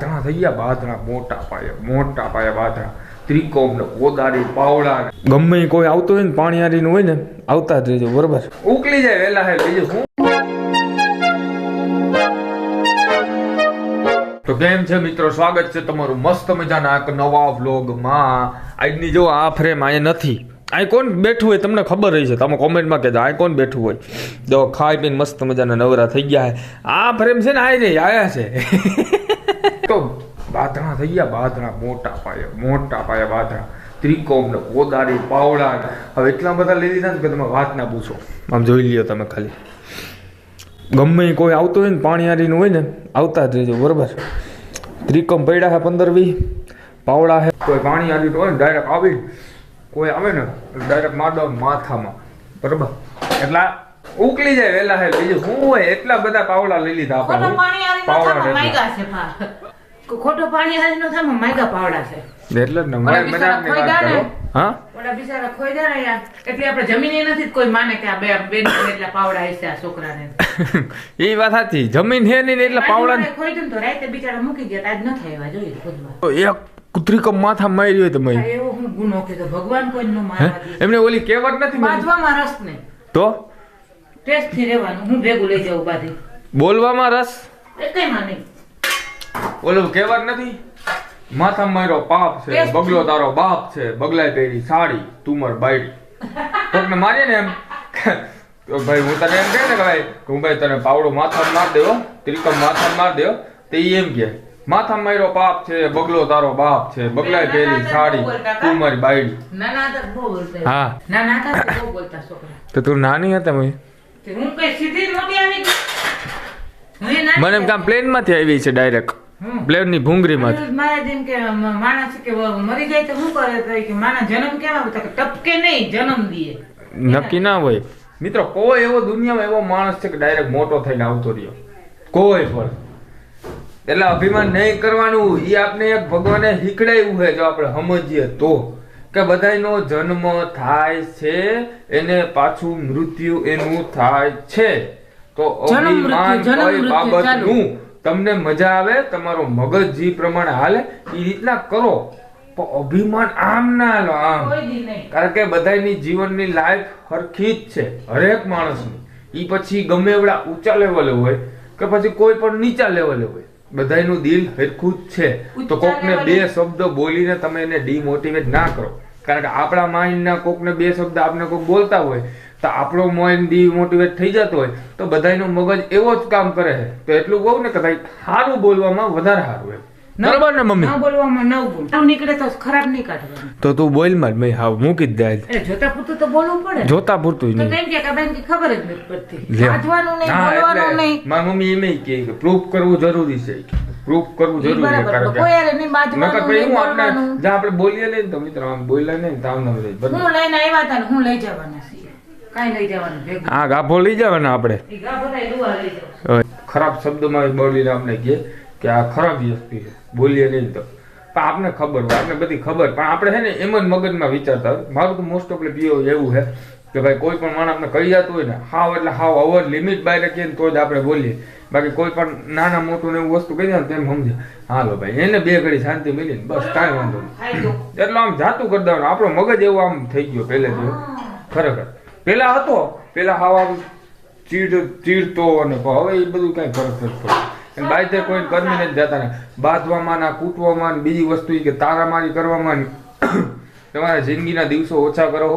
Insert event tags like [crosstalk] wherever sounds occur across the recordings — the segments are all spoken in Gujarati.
બાધણા થઈ ગયા વાદળા મોટા પાયે મોટા પાયે વાદળા. ત્રિકોમ ને કોદારી પાવડા ગમે કોઈ આવતું હોય ને પાણી પાણીયારીનું હોય ને આવતા જ રહેજો બરોબર? ઉકલી જાય વેલા હે બીજું શું? તો કેમ છે મિત્રો? સ્વાગત છે તમારું મસ્ત મજાના એક નવા વ્લોગમાં. આજની જો આ ફ્રેમ અહીંયા નથી. આઈકોન કોણ બેઠું હોય તમને ખબર રહી છે તમે કોમેન્ટમાં કહેજો આઈકોન કોણ બેઠું હોય? જો ખાઈ પીને મસ્ત મજાના નવરા થઈ ગયા છે આ ફ્રેમ છે ને આ નહીં આવ્યા છે. બાધણા થઈ ગયા બાધણા મોટા પાયે મોટા પાયે બાધણા. ત્રિકોણ કોદારી પાવડા હવે એટલા બધા લઈ લીધા ને કે તમે વાત ના પૂછો. આમ જોઈ લ્યો તમે ખાલી. ગમે કોઈ આવતું હોય ને પાણી હારીનું હોય ને આવતા જ રહેજો બરોબર? ત્રિકોમ પડ્યા છે પંદર વી પાવડા છે કોઈ પાણી હારી હોય ને ડાયરેક્ટ આવી. કોઈ આવે ને ડાયરેક્ટ મારદો માથામાં બરોબર? એટલા ઉકલી જાય વેલા હે બીજું શું હોય? એટલા બધા પાવડા લઈ લીધા આપણે. પાવડા ખોટો પાણી હારી નો થામાં માયગા પાવડા છે. એટલે જ ને મારે મજાકની વાત કરો. હા? ઓલા બિચારા ખોઈ જાય ને યાર એટલે આપણે જમીન નથી કોઈ માને કે આ બે બેન એટલા પાવડા હશે આ છોકરાને. [laughs] એ વાત સાચી જમીન હે નહીં ને એટલે પાવડા ખોઈ દઉં તો રાતે બિચારા મૂકી ગયા આજ ન થાય જોઈએ ખોદવા. એક ત્રિકમ માથા માર્યો હોય તમે એવો હું ગુનો કીધો ભગવાન કોઈ નો મારવા એમને ઓલી કહેવત નથી? બાંધવામાં રસ નહીં. તો? ટેસ્ટથી રહેવાનું હું ભેગું લઈ જાઉં બાધી. બોલવામાં રસ? એકેયમાં નહીં ઓલું કહેવત નથી? માથા મારો પાપ છે બગલો તારો બાપ છે બગલાય પહેરી સાડી તુમર બાયડી કોકને મારીએ ને એમ? તો ભાઈ હું તને એમ કહે ને કે ભાઈ હું ભાઈ તને પાવડો માથા માર દેવો ત્રિકમ માથા માર દેવો. તો એમ કે માથા મારો પાપ છે બગલો તારો બાપ છે બગલાય પહેરી સાડી તુમર બાયડી તો બહુ બોલતા હા. તો બહુ બોલતા છોકરા. તો તું નાની હતા મેં તે હું કઈ સીધી જ મોટી આવી. ગઈ? હું એ નાની મને એમ કામ પ્લેનમાંથી આવી છે ડાયરેક્ટ હમ. પ્લેનની ભૂંગળી માંથી મને મારા જેમ કે માણસ કે મરી જાય તો શું કરે તો કે માણસ જન્મ કેવા હોય? ટપકે નહીં જન્મ દીએ નક્કી ના હોય. મિત્રો કોઈ એવો દુનિયામાં એવો માણસ છે કે ડાયરેક્ટ મોટો થઈને આવતો રહ્યો. કોઈ પણ. એટલે અભિમાન નહીં કરવાનું. એ આપણે એક ભગવાને શીખડાયું છે જો આપણે સમજીએ તો. કે બધાનો જન્મ થાય છે એને પાછું મૃત્યુ એનું થાય છે. તો અભિમાન કોઈ બાબતનું તમને મજા આવે તમારો મગજ જે પ્રમાણે હાલે એ રીતના કરો. પણ અભિમાન આમ ના લો આમ. કારણ કે બધાની જીવનની લાઈફ હરખી જ છે હરેક માણસની. ઈ પછી ગમે એવડા ઊંચા લેવલે હોય કે પછી કોઈ પણ નીચા લેવલે હોય. બધાનું દિલ હરખું જ છે. તો કોકને બે શબ્દ બોલીને તમે એને ડીમોટિવેટ ના કરો. કારણ કે આપણા માઇન્ડના કોકને બે શબ્દ આપણે કોક બોલતા હોય તો આપણો માઇન્ડ ડીમોટિવેટ થઈ જતો હોય તો બધાનો મગજ એવો જ કામ કરે છે. તો એટલું કહું ને કે ભાઈ સારું બોલવામાં વધારે સારું એમ. બરાબર ને મમ્મી? બોલવામાં નવ ગુણ આવું નીકળે તો ખરાબ નહીં કાઢવાનું. તો તું બોલમાં મેં હાવ મૂકી જ દે જોતા પૂરતું તો બોલવું પડે. જોતા પૂરતું નહીં. તેમ કે બેન કે ખબર જ નથી પડતી. વાંચવાનું નહીં બોલવાનું નહીં. મારી મમ્મી એમ કહે કે પ્રૂફ કરવું જરૂરી છે. પ્રૂફ કરવું જરૂરી છે કારણ તો કોઈ કે હારે નહીં નકર પછી હું આપણે જ્યાં આપણે બોલીએ ને તો મિત્રો આમ બોલ્યા ને તો આમ ના હું લઈને આવ્યા હતા હું લઈ જવાના છીએ. ભેગું. ગાભો લઈ જવાના આપણે? ખરાબ શબ્દમાં બોલીને આપણે કહે કે આ ખરાબ વ્યક્તિ છે. બોલીએ નહીં તો. પણ આપને ખબર હોય આપણે બધી ખબર. પણ આપણે છે ને એમ જ મગજમાં વિચારતા હોય. મારું તો મોસ્ટ ઓફ પીઓ એવું છે કે ભાઈ કોઈ પણ માણસને કહી જતું હોય ને હાવ એટલે હાવ અવર લિમિટ બાય રાખીએ ને તો જ આપણે બોલીએ. બાકી કોઈ પણ નાના મોટું ને એવું વસ્તુ કહી દે ને તેમ સમજે. હાલો ભાઈ એને બે ઘડી શાંતિ મળી ને બસ કાંઈ વાંધો નહીં. એટલે આમ જાતું કરી દેવાનું. આપણો મગજ એવો આમ થઈ ગયો પહેલેથી. ખરેખર. પેલા હતો, પેલા હવા ચીડ, ચીડતો અને હવે એ બધું કઈ ફરક નથી પડતો. બાય તે કોઈ ગરમી નથી જતા ને. બાંધવામાં ના કૂટવામાં બીજી વસ્તુ કે તારામારી કરવામાં [coughs] તમારા જિંદગીના દિવસો ઓછા કરો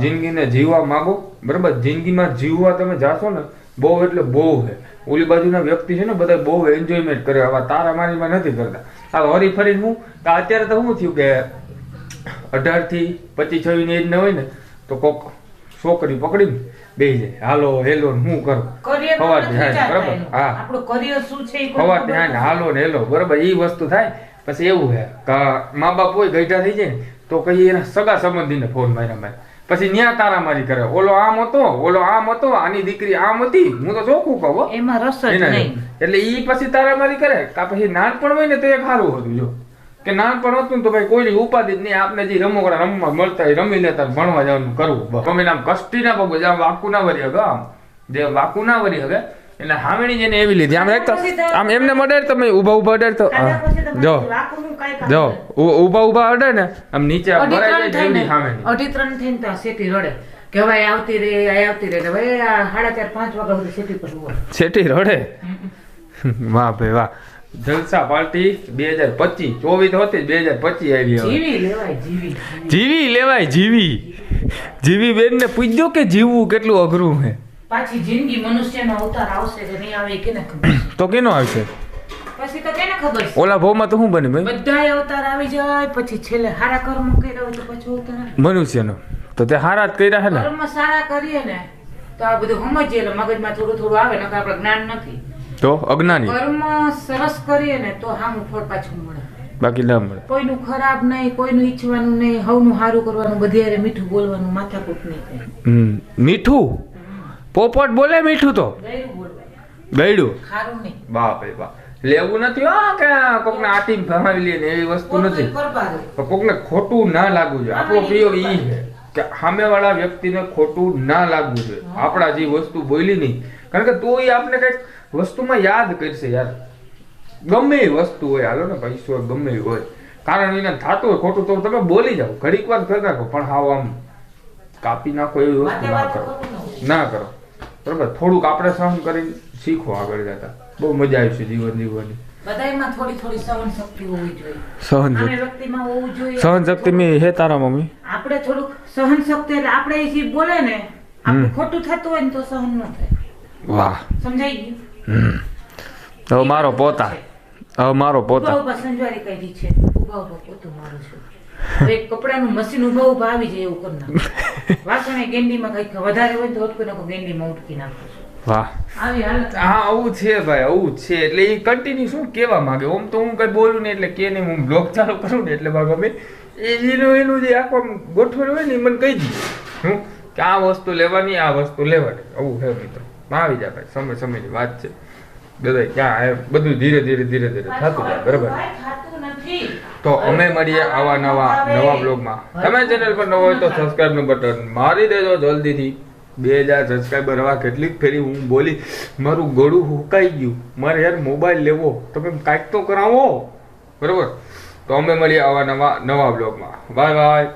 જિંદગીને જીવવા માંગો. બરાબર? જિંદગીમાં જીવવા તમે જાશો ને, બહુ એટલે બહુ છે ઓલી બાજુના વ્યક્તિ છે ને બધા બહુ એન્જોયમેન્ટ કરે. હવે તારામારીમાં નથી કરતા. આ હરી ફરી હું તો અત્યારે તો શું થયું કે અઢારથી પચીસ છવ્વીસની એજ ન હોય ને, તો કોક છોકરી પકડીને બે જાય હાલો હેલો હું કરું? કરિયર ધ્યાન બરાબર? હા. આપણું કરિયર શું છે ત્યાં હાલો ને હેલો બરાબર? એ વસ્તુ થાય. પછી એવું હે કે મા બાપ હોય ગઈઢા થઈ જાય તો કઈ એના સગા સંબંધીને ફોન માર્યા મારે. પછી ન્યા તારામારી કરે. ઓલો આમ હતો ઓલો આમ હતો આની દીકરી આમ હતી. હું તો ચોખ્ખું કહું એમાં રસ એટલે ઈ પછી તારામારી કરે. કા પછી નાનપણ હોય ને તો એક સારું હતું જો. કે નાનપણ હતું ને તો ભાઈ કોઈની ઉપાધિ જ નહીં. આપણે જે રમકડા રમવા મળતા એ રમી લેતા ભણવા જવાનું કરવું. બસ. મમ્મીને આમ કષ્ટી ના પગો આમ વાકુ ના વરી હવે આમ. જે વાકુ ના વરી હવે એટલે હામેણી જેને એવી લીધી. આમ એક આમ એમને મડર તમે ઊભા ઊભા અડાડ તો જો. જો. ઊભા ઊભા અડે ને આમ નીચે ભરાઈ જાય થઈને હામેણી. અઢી ત્રણ થઈને તો સેટી રડે. કે ભાઈ આવતી રે આ આવતી રે. ભાઈ સાડા ચાર પાંચ વાગ્યા સુધી સેટી પર સેટી રડે? વાહ ભાઈ વાહ. જલસા પાર્ટી બે હજાર પચીસ ચોવીસ હોતી બે હજાર પચીસ આવી જીવી લેવાય જીવી લેવાય જીવી. જીવી બેન ને પૂછજો કે જીવવું કેટલું અઘરું છે. પાછી જિંદગી મનુષ્યનો અવતાર આવશે કે નહીં આવે કેને ખબર તો કેનો આવશે? પછી તો કેને ખબર ઓલા ભાવમાં તો શું બને ભાઈ? અવતાર આવી જાય પછી છેલ્લે સારા કર્મ કર્યા હોય તો પછી અવતાર મનુષ્યનો. તો તે હારા જ કર્યા છે ને? કર્મ સારા કરીએ ને તો આ બધું સમજીએ એટલે મગજમાં થોડું થોડું આવે નકર આપણે જ્ઞાન નથી. તો અજ્ઞાની. કર્મ સરસ કરીએ ને તો હામું ફળ પાછું મળે. બાકી ના મળે. કોઈનું ખરાબ નહીં કોઈનું ઈચ્છવાનું નહીં હવનું સારું કરવાનું બધે મીઠું બોલવાનું માથાકૂટ નહીં હમ મીઠું? પોપટ બોલે મીઠું તો? ગયડું ખારું નહીં. બાપ રે બાપ. લેવું નથી હા કે કોકને આટી ભમાવી લે ને એવી વસ્તુ નથી. કોકને ખોટું ના લાગવું જોઈએ. આપણો પ્રયોગ ઈ છે કે સામેવાળા વ્યક્તિને ખોટું ના લાગવું જોઈએ. આપણા જે વસ્તુ બોલી નહીં કારણ કે તો એ આપણે કંઈક વસ્તુમાં યાદ કરશે યાર. ગમે એ વસ્તુ હોય હાલો ને પૈસો હોય, ગમે એ હોય. કારણ એને થતું હોય ખોટું તો તમે બોલી જાઓ. ઘડીક વાર કરી નાખો પણ હાવ આમ કાપી નાખો એવી વસ્તુ ના કરો. ન કરો. બરોબર થોડુંક આપણે સહન કરીને શીખો આગળ જતા. બહુ મજા આવશે જીવન જીવવાની. બધાયમાં થોડી થોડી સહન શક્તિ હોવી સહન આમે વ્યક્તિમાં હોવું જોઈએ. સહન શક્તિ મેં હે તારા મમ્મી? આપણે થોડુંક સહન શક્તિ એટલે આપણે બોલે ને ખોટું થતું હોય ને તો સહન ન થાય. વાહ. સમજાઈ ગયું? હમ. હવે મારો પોતા. હવે મારો પોતા. ઊભા સંજવારી કરી છે. ઊભા ઊભા પોતું મારું છું. એક કપડાનું મશીન ઊભા ઊભા આવી જાય એવું કરી [laughs] વાસણે ગેંડીમાં કંઈક વધારે હોય તો કોઈ નાખો ગેંડીમાં ઉટકી નાખો વાહ. આવી હાલત. હા આવું છે ભાઈ આવું જ છે. એટલે એ કન્ટિન્યુ શું કહેવા માંગે? ઓમ તો હું કઈ બોલું ને એટલે કે નહીં હું બ્લોગ ચાલુ કરું ને એટલે મારા ગમે. એનું એનું જે આખો ગોઠવેલું હોય ને એ મને કહી દીધું હું કે આ વસ્તુ લેવાની આ વસ્તુ લેવાની. આવું છે મિત્રો. આવી જાય ભાઈ સમય સમયની વાત છે. બધા ક્યાં બધું ધીરે ધીરે ધીરે ધીરે થતું જાય બરાબર? તો અમે મળીએ આવા નવા નવા બ્લોગમાં તમે ચેનલ પર નવો હોય તો સબસ્ક્રાઇબનું બટન મારી દેજો જલ્દીથી. બે હજાર સબસ્ક્રાઈબર હવા કેટલીક ફેરી હું બોલી મારું ગળું હુકાઈ ગયું. મારે યાર મોબાઈલ લેવો. તમે કાંઈક તો કરાવો. બરોબર? તો અમે મળીએ આવા નવા નવા બ્લોગમાં બાય બાય.